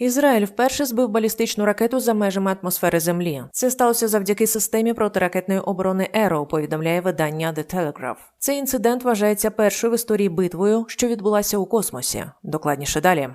Ізраїль вперше збив балістичну ракету за межами атмосфери Землі. Це сталося завдяки системі протиракетної оборони Еро. повідомляє видання The Telegraph. Цей інцидент вважається першою в історії битвою, що відбулася у космосі. Докладніше далі.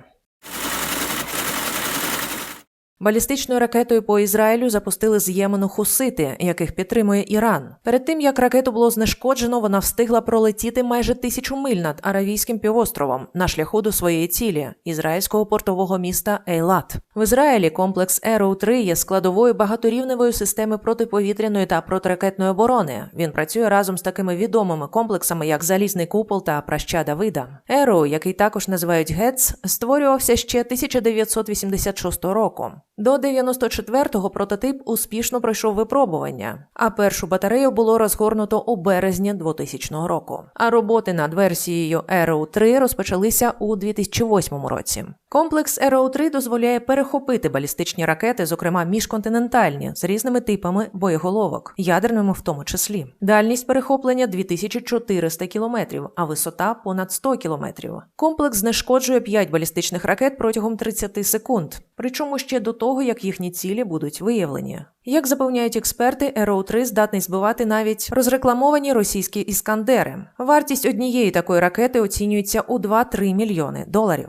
Балістичною ракетою по Ізраїлю запустили з Ємену хусити, яких підтримує Іран. Перед тим як ракету було знешкоджено, вона встигла пролетіти майже тисячу миль над Аравійським півостровом на шляху до своєї цілі ізраїльського портового міста Ейлат. В Ізраїлі комплекс Arrow 3 є складовою багаторівневої системи протиповітряної та протиракетної оборони. Він працює разом з такими відомими комплексами, як Залізний купол та Праща Давида. Arrow, який також називають ГЕЦ, створювався ще 1986 року. До 94-го прототип успішно пройшов випробування, а першу батарею було розгорнуто у березні 2000 року. А роботи над версією Arrow 3 розпочалися у 2008 році. Комплекс Arrow 3 дозволяє перехопити балістичні ракети, зокрема міжконтинентальні, з різними типами боєголовок, ядерними в тому числі. Дальність перехоплення 2400 кілометрів, а висота понад 100 кілометрів. Комплекс знешкоджує 5 балістичних ракет протягом 30 секунд, причому ще до того, як їхні цілі будуть виявлені. Як запевняють експерти, Arrow 3 здатний збивати навіть розрекламовані російські іскандери. Вартість однієї такої ракети оцінюється у 2-3 мільйони доларів.